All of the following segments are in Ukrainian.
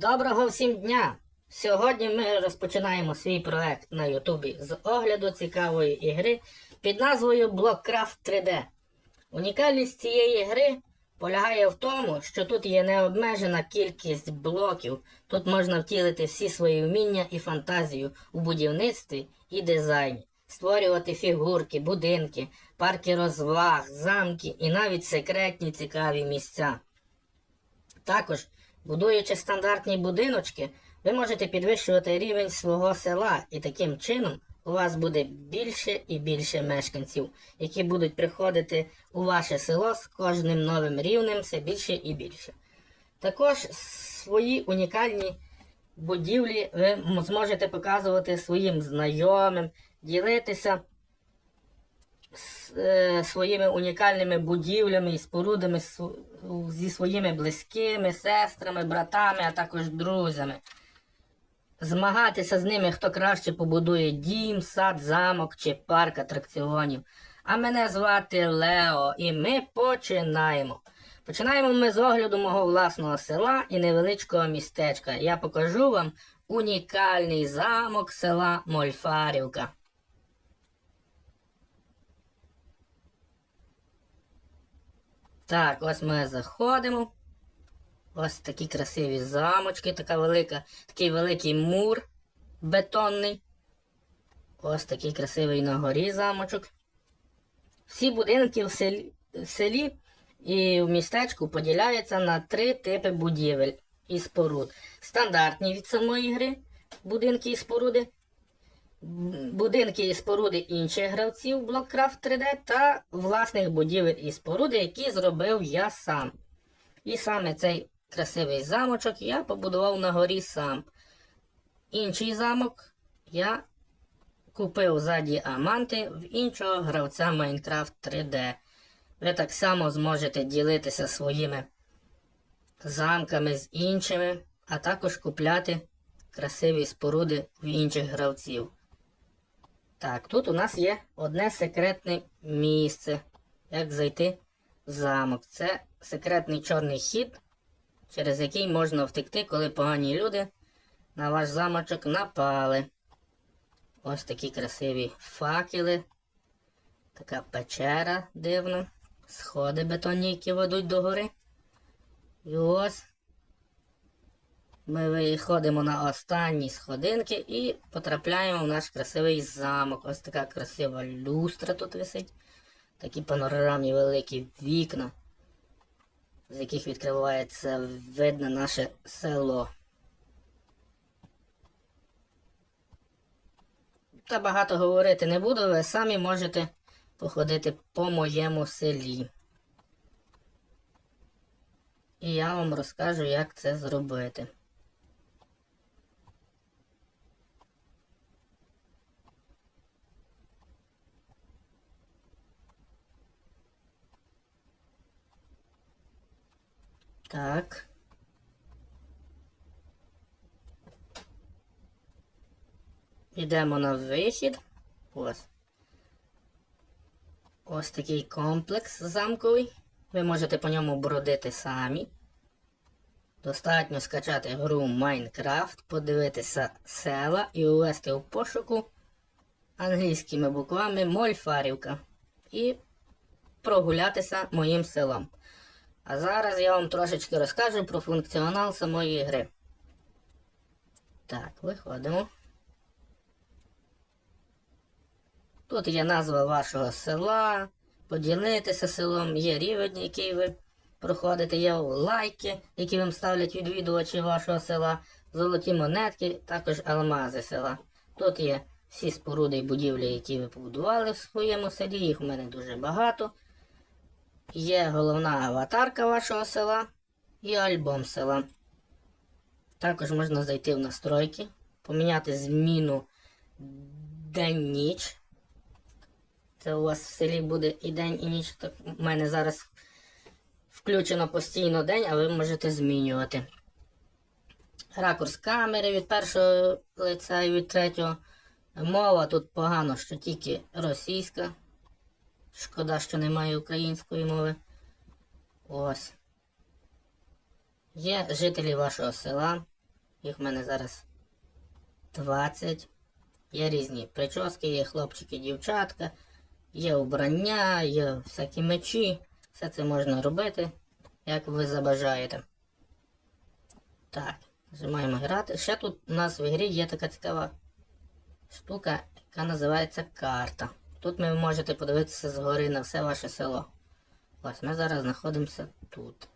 Доброго всім дня! Сьогодні ми розпочинаємо свій проект на Ютубі з огляду цікавої ігри під назвою Blockcraft 3D. Унікальність цієї гри полягає в тому, що тут є необмежена кількість блоків. Тут можна втілити всі свої вміння і фантазію у будівництві і дизайні, створювати фігурки, будинки, парки розваг, замки і навіть секретні цікаві місця. Також, будуючи стандартні будиночки, ви можете підвищувати рівень свого села, і таким чином у вас буде більше і більше мешканців, які будуть приходити у ваше село з кожним новим рівнем все більше і більше. Також свої унікальні будівлі ви зможете показувати своїм знайомим, ділитися своїми унікальними будівлями і спорудами зі своїми близькими, сестрами, братами, а також друзями. Змагатися з ними, хто краще побудує дім, сад, замок чи парк атракціонів. А мене звати Лео, і ми починаємо. Починаємо ми з огляду мого власного села і невеличкого містечка. Я покажу вам унікальний замок села Мольфарівка. Так, ось ми заходимо. Ось такі красиві замочки, така велика, такий великий мур бетонний. Ось такий красивий на горі замочок. Всі будинки в селі, в селі і в містечку поділяються на три типи будівель і споруд. Стандартні від самої гри будинки і споруди, будинки і споруди інших гравців Blockcraft 3D та власних будівель і споруди, які зробив я сам. І саме цей красивий замочок я побудував на горі сам. Інший замок я купив за діаманти в іншого гравця Minecraft 3D. Ви так само зможете ділитися своїми замками з іншими, а також купляти красиві споруди в інших гравців. Так, тут у нас є одне секретне місце, як зайти в замок. Це секретний чорний хід, через який можна втекти, коли погані люди на ваш замочок напали. Ось такі красиві факели. Така печера дивна. Сходи бетонні, які ведуть до гори. І ось ми виходимо на останні сходинки і потрапляємо в наш красивий замок. Ось така красива люстра тут висить. Такі панорамні великі вікна, з яких відкривається вид на наше село. Та багато говорити не буду, ви самі можете походити по моєму селі. І я вам розкажу, як це зробити. Так. Йдемо на вихід. Ось. Ось такий комплекс замковий. Ви можете по ньому бродити самі. Достатньо скачати гру Minecraft, подивитися села і увести у пошуку англійськими буквами Мольфарівка. І прогулятися моїм селом. А зараз я вам трошечки розкажу про функціонал самої гри. Так, виходимо. Тут є назва вашого села, поділитися селом, є рівень, який ви проходите, є лайки, які вам ставлять відвідувачі вашого села, золоті монетки, також алмази села. Тут є всі споруди і будівлі, які ви побудували в своєму селі, їх у мене дуже багато. Є головна аватарка вашого села і альбом села. Також можна зайти в настройки, поміняти зміну день-ніч. Це у вас в селі буде і день, і ніч. Так у мене зараз включено постійно день, а ви можете змінювати. Ракурс камери від першого лиця і від третього. Мова тут погано, що тільки російська. Шкода, що немає української мови. Ось. Є жителі вашого села. Їх в мене зараз 20. Є різні прически, є хлопчики, дівчатка, є убрання, є всякі мечі. Все це можна робити, як ви забажаєте. Так, нажимаємо грати. Ще тут у нас в грі є така цікава штука, яка називається карта. Тут ви можете подивитися згори на все ваше село. Ось ми зараз знаходимося тут.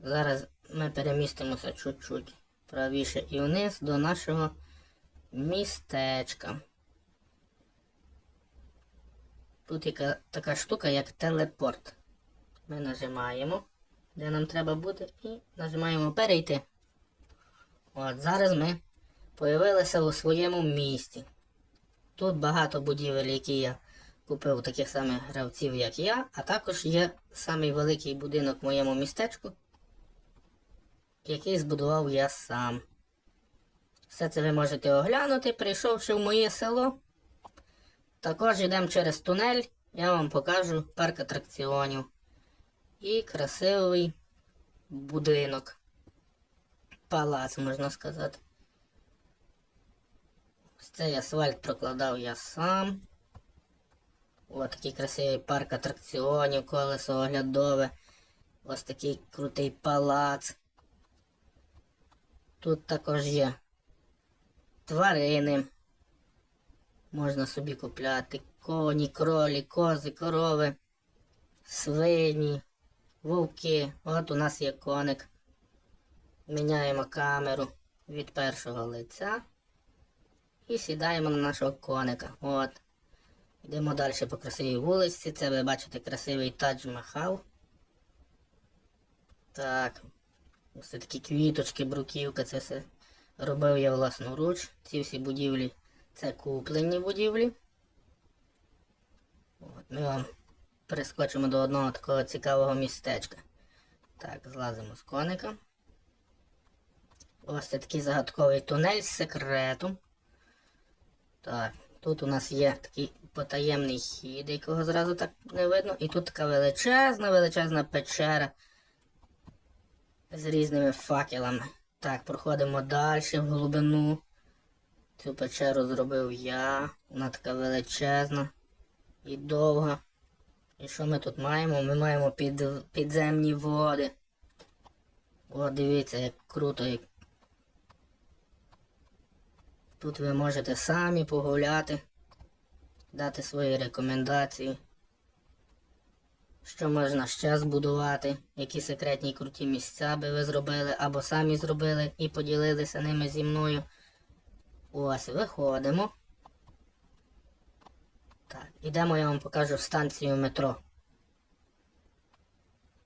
Зараз ми перемістимося чуть-чуть правіше і вниз до нашого містечка. Тут є така штука, як телепорт. Ми нажимаємо, де нам треба бути, і нажимаємо перейти. От зараз ми появилися у своєму місті. Тут багато будівель, які я купив таких самих гравців, як я, а також є самий великий будинок в моєму містечку, який збудував я сам. Все це ви можете оглянути, прийшовши в моє село. Також йдемо через тунель, я вам покажу парк атракціонів і красивий будинок. Палац, можна сказати. Цей асфальт прокладав я сам. Ось такий красивий парк атракціонів, колесо оглядове. Ось такий крутий палац. Тут також є тварини. Можна собі купляти коні, кролі, кози, корови, свині, вовки. От у нас є коник. Міняємо камеру від першого лиця. І сідаємо на нашого коника. От. Йдемо далі по красивій вулиці. Це ви бачите красивий Тадж Махал. Так. Ось такі квіточки, бруківка, це все робив я власноруч. Ці всі будівлі це куплені будівлі. От, Ми вам перескочимо до одного такого цікавого містечка. Так, злазимо з коника. Ось це такий загадковий тунель з секретом. Так, тут у нас є такий потаємний хід, якого зразу так не видно. І тут така величезна, величезна печера з різними факелами. Так, проходимо далі в глибину. Цю печеру зробив я. Вона така величезна і довга. І що ми тут маємо? Ми маємо під, підземні води. О, дивіться, як круто. Як... Тут ви можете самі погуляти, дати свої рекомендації. Що можна ще збудувати, які секретні круті місця би ви зробили, або самі зробили і поділилися ними зі мною. Ось, виходимо. Так, ідемо, я вам покажу станцію метро.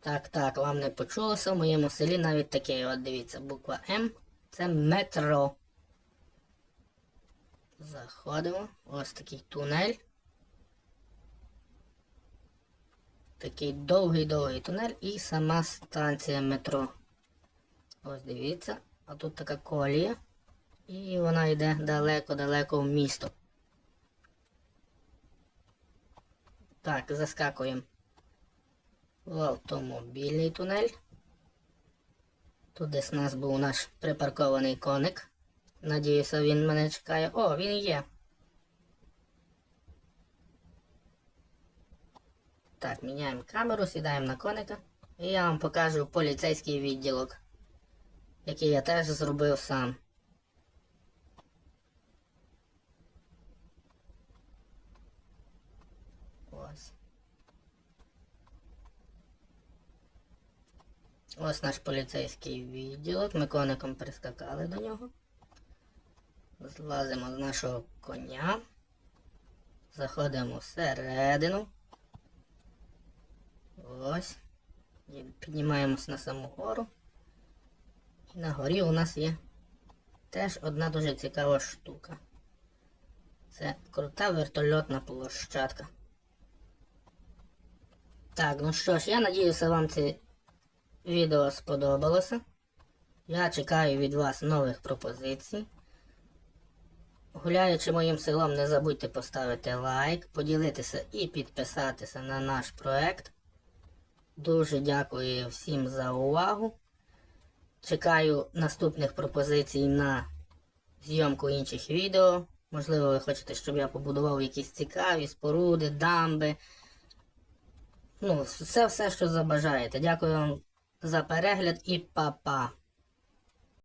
Так, так, вам не почулося в моєму селі навіть таке, от дивіться, буква М. Це метро. Заходимо. Ось такий тунель. Такий довгий-довгий тунель і сама станція метро. Ось дивіться. А тут така колія. І вона йде далеко-далеко в місто. Так, заскакуємо в автомобільний тунель. Тут десь у нас був наш припаркований коник. Надіюся, він мене чекає. О, він є. Так, міняємо камеру, сідаємо на коника. І я вам покажу поліцейський відділок, який я теж зробив сам. Ось. Ось наш поліцейський відділок. Ми коником прискакали до нього. Злазимо з нашого коня. Заходимо всередину. Ось. Піднімаємось на саму гору. І на горі у нас є теж одна дуже цікава штука. Це крута вертольотна площадка. Так, ну що ж, я надіюся, вам це відео сподобалося. Я чекаю від вас нових пропозицій. Гуляючи моїм селом, не забудьте поставити лайк, поділитися і підписатися на наш проект. Дуже дякую всім за увагу. Чекаю наступних пропозицій на зйомку інших відео. Можливо, ви хочете, щоб я побудував якісь цікаві споруди, дамби. Ну, все, все, що забажаєте. Дякую вам за перегляд і па-па.